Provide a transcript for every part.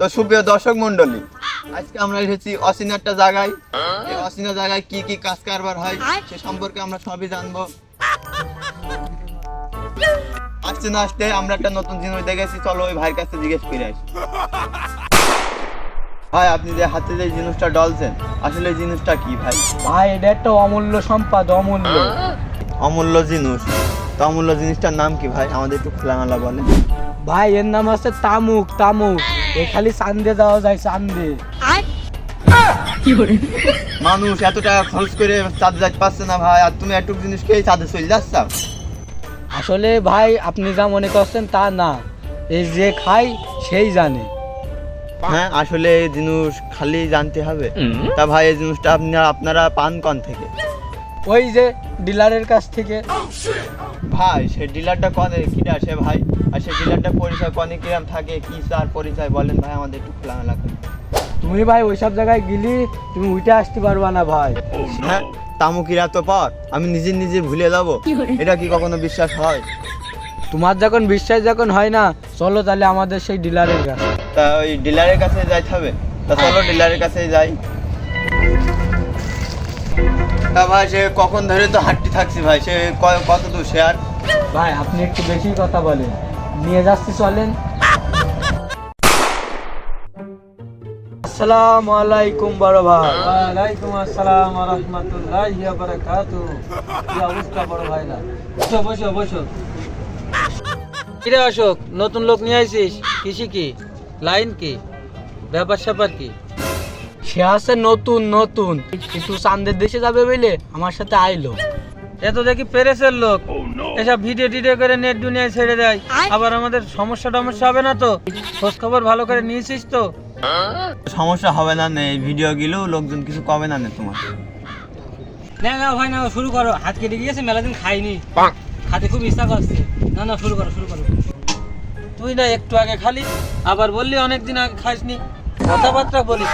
তো সুপ্রিয় দর্শক মন্ডলী আজকে আমরা এসেছি অচেনা একটা জায়গায়। এই অচেনা জায়গায় কি কি কাজ কারবার হয় সে সম্পর্কে আমরা সবই জানব। আসতে না আসতে আমরা একটা নতুন জিনিস দেখেছি চলো ওই ভাইয়ের কাছে জিজ্ঞেস করে আসি। ভাই আপনি যে হাতে যে জিনিসটা ডলছেন আসলে জিনিসটা কি ভাই? ভাই এটা একটা অমূল্য সম্পদ অমূল্য। অমূল্য জিনিস। তো অমূল্য জিনিসটার নাম কি ভাই? আমাদের একটু খোলামেলা বলেন। ভাই এর নাম আছে তামুক তামুক। এ খালি চান্দে দেওয়া যায় চান্দে। মানুষ এত টাকা খরচ করে চাঁদে যাইতে পারছে না ভাই আর তুমি একটু জিনিস খেয়ে চাঁদে চলে যাচ্ছ? আসলে ভাই আপনি যা মনে করছেন তা না। এই যে খাই সেই জানে। হ্যাঁ আসলে এই জিনিস খালি জানতে হবে। তা ভাই এই জিনিসটা আপনি আপনারা পান কন থেকে? ওই যে ডিলারের কাছ থেকে। ভাই সে ডিলারটা কনে কিরা সে ভাই? আর সেই ডিলারটা পরিচয় কনে কিরাম থাকে কি তার পরিচয় বলেন ভাই আমাদের একটু খোলামেলা করে তুমি ভাই ওইসব জায়গায় গেলি তুমি উঠে আসতে পারবা না ভাই। হ্যাঁ তামুকিরা তো পর আমি নিজে নিজে ভুলে যাব। এটা কি কখনো বিশ্বাস হয়? তোমার যখন বিশ্বাস যখন হয় না চলো তাহলে আমাদের সেই ডিলারের কাছে। তা ওই ডিলারের কাছে যাইতে হবে? তা চলো ডিলারের কাছে যাই। তা ভাই সে কখন ধরে তো হাঁটতে থাকছি ভাই সে ক- কত দূর সে আর? ভাই আপনি একটু বেশি কথা বলেন। নিয়ে যাচ্ছি চলেন। আসসালামু আলাইকুম বড় ভাই। ওয়ালাইকুম আসসালাম ওয়া রাহমাতুল্লাহি ওয়া বারাকাতুহু কি অবস্থা বড় ভাই না? বসো বসো বসো। কিরে অশোক নতুন লোক নিয়ে আইছিস? কৃষি কি? লাইন কি? ব্যাপার স্যাপার কি? সে আছে নতুন নতুন। কিন্তু চান্দের দেশে যাবে বলে আমার সাথে আইলো। এ তো দেখি পেরেসের লোক। এসব ভিডিও টিডিও করে নেট দুনিয়ায় ছেড়ে দেয়। আবার আমাদের সমস্যা টমস্যা হবে না তো? খোঁজ খবর ভালো করে নিয়েছিস তো? সমস্যা হবে না নে এই ভিডিও গেলেও লোকজন কিছু কবে না নে তোমার। না না ভাই না শুরু করো। হাত কেটে গিয়েছে মেলা দিন খাইনি। হাতে খুব ইচ্ছা করছে। না না শুরু করো শুরু করো। তুই না একটু আগে খালি আবার বললি অনেক দিন আগে খাসনি কথাবার্তা বলিস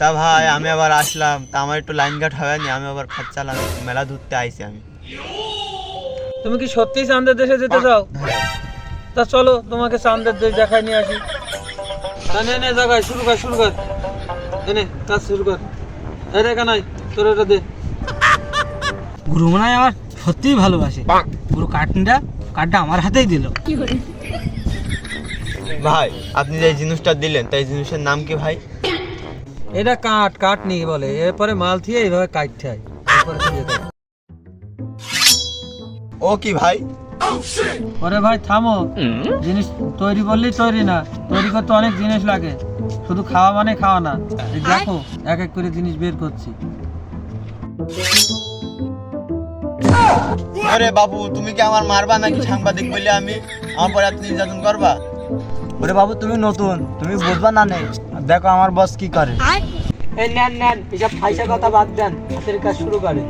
তা ভাই আমি আবার আসলাম। তা আমার একটু লাইন ঘাট হবে আমি আবার খাচ্চালাম মেলা ধরতে আইছি আমি। তুমি কি সত্যিই চান্দের দেশে যেতে চাও? তা চলো তোমাকে চান্দের দেশ দেখাই নিয়ে আসি। তা নে নে জায়গায় শুরু কর শুরু কর। এনে কাজ শুরু কর। এই রে কানাই তোর এটা দে। গুরু মনে হয় আমার সত্যিই ভালোবাসে। পুরো কার্টুনটা কার্ডটা আমার হাতেই দিল। ভাই আপনি যে জিনিসটা দিলেন তাই জিনিসের নাম কি ভাই? এটা কাঠ কাঠ নিয়ে বলে। এরপরে মাল থিয়ে এইভাবে হয় দিয়ে দেয়। ও কি ভাই? ওরে ভাই থামো। জিনিস তৈরি বললেই তৈরি না। তৈরি করতে অনেক জিনিস লাগে। শুধু খাওয়া মানে খাওয়া না। এই দেখো এক এক করে জিনিস বের করছি। আরে বাবু তুমি কি আমার মারবা নাকি সাংবাদিক বলে আমি? আমার পরে এত নির্যাতন করবা? ওরে বাবু তুমি নতুন। তুমি বুঝবা না নেই দেখো আমার বস কি করে। এই নেন নেন এসব ফাইসা কথা বাদ দেন হাতের কাজ শুরু করেন।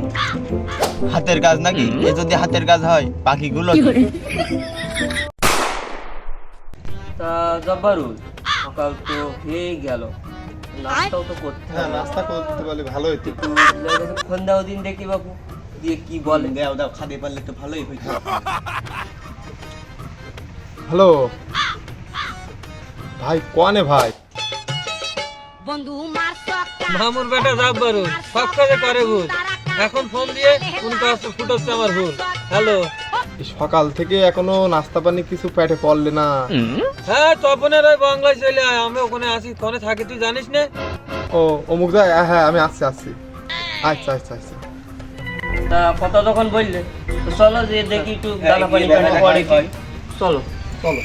হাতের কাজ নাকি? এ যদি হাতের কাজ হয় পাখিগুলো কি? তা জব্বারুল সকাল তো হয়ে গেল। নাস্তাও তো করতে হ্যাঁ নাস্তা করতে পারলে ভালো হতো ফোন দাও দিন দেখি বাবু দিয়ে কি বলে। দাও দাও খাতে পারলে তো ভালোই হইতো। হ্যালো? ভাই কোয়ানে ভাই? বন্ধু মার মামুর বেটা জাব্বারু সব কাজে করে ভুল এখন ফোন দিয়ে কোন কাজ ফুটোচ্ছে আমার ভুল। হ্যালো? সকাল থেকে এখনও নাস্তা পানি কিছু পেটে পড়লে না। হ্যাঁ তপনের ওই বাংলায় চলে আয় আমি ওখানে আসি কোনে থাকি তুই জানিস না? ও অমুক জায়গায় হ্যাঁ, হ্যাঁ আমি আসছি আসছি। আচ্ছা আচ্ছা আচ্ছা। তা কথা তখন বললে তো চলো যে দেখি একটু দানা পানি কেমন পড়ে কি। চলো। চলো।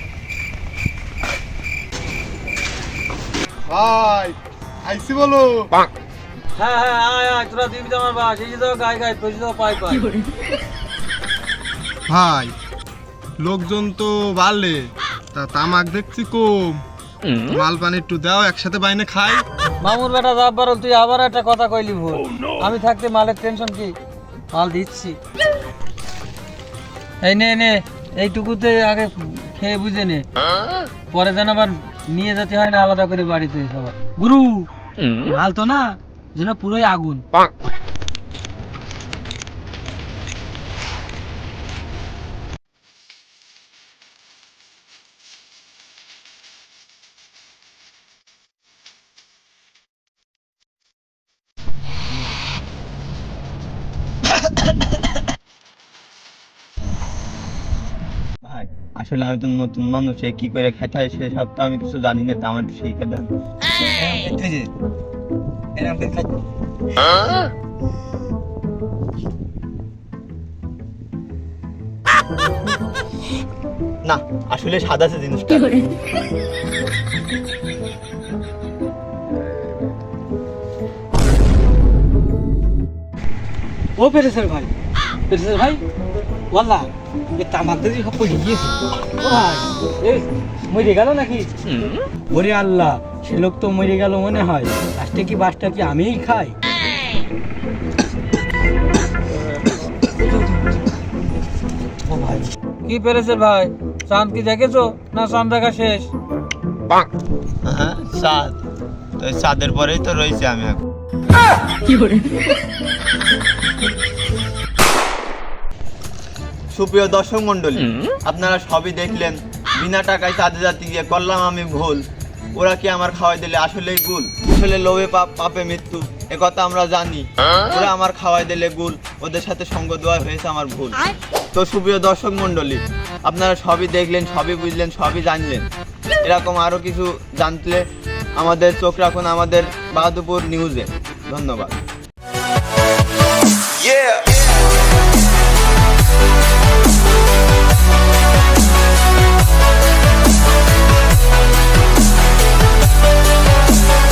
ভাই আইসি বলো। হ্যাঁ হ্যাঁ আয় আয় তোরা দিবি আমার বাস এই যে তো গায়ে গায়ে পৌঁছে দাও পাই পাই। ভাই লোকজন তো বাড়লে তা তামাক দেখছি কম। মাল পানি একটু দাও একসাথে বাইনে খাই। মামুর বেটা জাব্বার তুই আবার একটা কথা কইলি ভুল। আমি থাকতে মালের টেনশন কি? মাল দিচ্ছি। এই নে নে এইটুকুতে আগে খেয়ে বুঝে নে। পরে যেন আবার নিয়ে যেতে হয় না আলাদা করে বাড়িতে সবার। গুরু হাল তো না যেন পুরোই আগুন। আসলে আমি তো নতুন মানুষ এ কি করে খেতে হয় সেসব তো আমি কিছু জানি না তা আমার শিখে দেন। না আসলে সাদা আছে জিনিসটা। ও পেরেছেন ভাই পেরেছেন ভাই ওয়াল্লা সব পড়ে গিয়েছে। মরে গেল নাকি? ওরে আল্লাহ সে লোক তো মরে গেল মনে হয়। লাস্টে কি বাসটা কি আমিই খাই? ভাই কি পেরেছে ভাই? চাঁদ কি দেখেছ না চাঁদ দেখা শেষ? হ্যাঁ সাদ তো সাদের পরেই তো রয়েছে আমি এখন। সুপ্রিয় দর্শক মন্ডলী আপনারা সবই দেখলেন বিনা টাকায় তাদের জাতি গিয়ে করলাম আমি ভুল। ওরা কি আমার খাওয়াই দিলে? আসলেই গুল আসলে লোভে পাপ পাপে মৃত্যু। একথা আমরা জানি। ওরা আমার খাওয়াই দিলে গুল ওদের সাথে সঙ্গ দেওয়া হয়েছে আমার ভুল। তো সুপ্রিয় দর্শক মন্ডলী আপনারা সবই দেখলেন সবই বুঝলেন সবই জানলেন। এরকম আরও কিছু জানলে আমাদের চোখ রাখুন আমাদের বাহাদুরপুর নিউজে। ধন্যবাদ। Yeah.